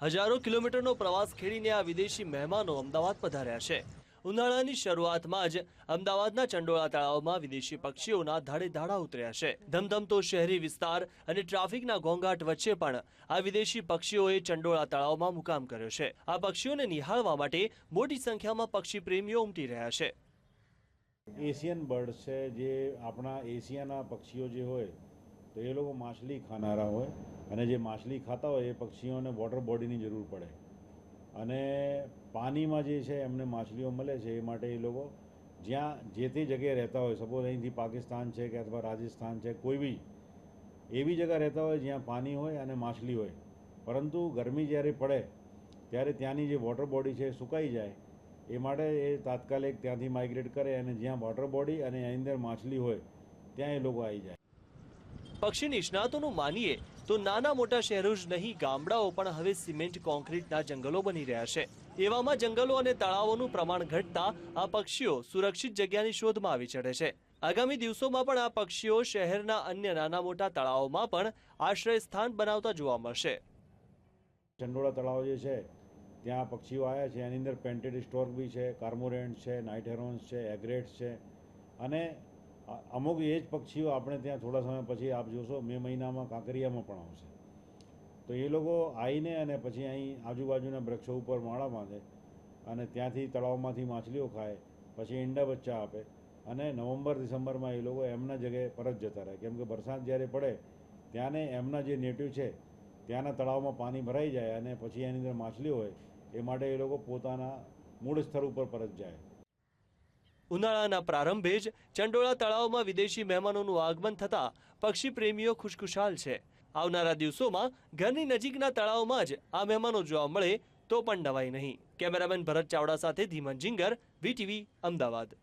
હજારો કિલોમીટરનો પ્રવાસ ખેડીને આ વિદેશી મહેમાનો અમદાવાદ પધાર્યા છે. ઉનાળાની શરૂઆતમાં જ અમદાવાદના ચંડોળા તળાવમાં વિદેશી પક્ષીઓના ધાડે ધાડા ઉતર્યા છે. ધમધમતો શહેરી વિસ્તાર અને ટ્રાફિકના ઘોંઘાટ વચ્ચે પણ આ વિદેશી પક્ષીઓએ ચંડોળા તળાવમાં મુકામ કર્યો છે. આ પક્ષીઓને નિહાળવા માટે મોટી સંખ્યામાં પક્ષી પ્રેમીઓ ઉમટી રહ્યા છે. એશિયન બર્ડ છે જે આપણા એશિયાના પક્ષીઓ જે હોય તો એ લોકો માછલી ખાનારા હોય અને જે માછલી ખાતા હોય એ પક્ષીઓને વોટર બોડીની જરૂર પડે. અને પાણીમાં જે છે એમને માછલીઓ મળે છે એ માટે એ લોકો જ્યાં જે તે જગ્યાએ રહેતા હોય સપોઝ અહીંથી પાકિસ્તાન છે કે અથવા રાજસ્થાન છે, કોઈ બી, એવી જગ્યા રહેતા હોય જ્યાં પાણી હોય અને માછલી હોય. પરંતુ ગરમી જ્યારે પડે, ત્યારે ત્યાંની જે વોટર બોડી છે એ સુકાઈ જાય. એ માટે એ તાત્કાલિક ત્યાંથી માઇગ્રેટ કરે અને જ્યાં વોટર બોડી અને એની અંદર માછલી હોય, ત્યાં એ લોકો આવી જાય. પક્ષી નિષ્ણાતોનું માનીએ તો નાના મોટા શહેરો જ નહીં, ગામડાઓ પણ હવે સિમેન્ટ, કોન્ક્રીટના જંગલો બની રહ્યા છે. એવામાં જંગલો અને તળાવોનું પ્રમાણ ઘટતા આ પક્ષીઓ સુરક્ષિત જગ્યાની શોધમાં આવી ચડે છે. આગામી દિવસોમાં પણ આ પક્ષીઓ શહેરના અન્ય નાના મોટા તળાવોમાં પણ આશ્રય સ્થાન બનાવતા જોવા મળશે. ચંડોળા તળાવ જે છે, ત્યાં પક્ષીઓ આવ્યા છે. એની અંદર પેન્ટેડ સ્ટોર્ક બી છે કાર્મોરેન્ટ છે, નાઇટ હેરોન્સ છે, એગ્રેટ્સ છે. અને અમુક એ જ પક્ષીઓ આપણે ત્યાં થોડા સમય પછી આપ જોશો, મે મહિનામાં કાંકરિયામાં પણ આવશે. તો એ લોકો આવીને અને પછી અહીં આજુબાજુના વૃક્ષો ઉપર માળા બાંધે અને ત્યાંથી તળાવમાંથી માછલીઓ ખાય, પછી ઈંડા બચ્ચા આપે અને નવેમ્બર, ડિસેમ્બરમાં એ લોકો એમના જગ્યાએ પરત જતા રહે. કેમ કે વરસાદ જ્યારે પડે, ત્યાંને એમના જે નેટિવ છે, ત્યાંના તળાવમાં પાણી ભરાઈ જાય અને પછી એની અંદર માછલી હોય, એ માટે એ લોકો પોતાના મૂળ સ્થળ ઉપર પરત જાય. ઉનાળાના પ્રારંભે જ ચંડોળા તળાવમાં વિદેશી મહેમાનોનું આગમન થતા પક્ષી પ્રેમીઓ ખુશખુશાલ છે. આવનારા દિવસોમાં ઘરની નજીકના તળાવમાં જ આ મહેમાનો જોવા મળે તો પણ નવાઈ નહીં. કેમેરામેન ભરત ચાવડા સાથે ધીમન જિંગર, વીટીવી, અમદાવાદ.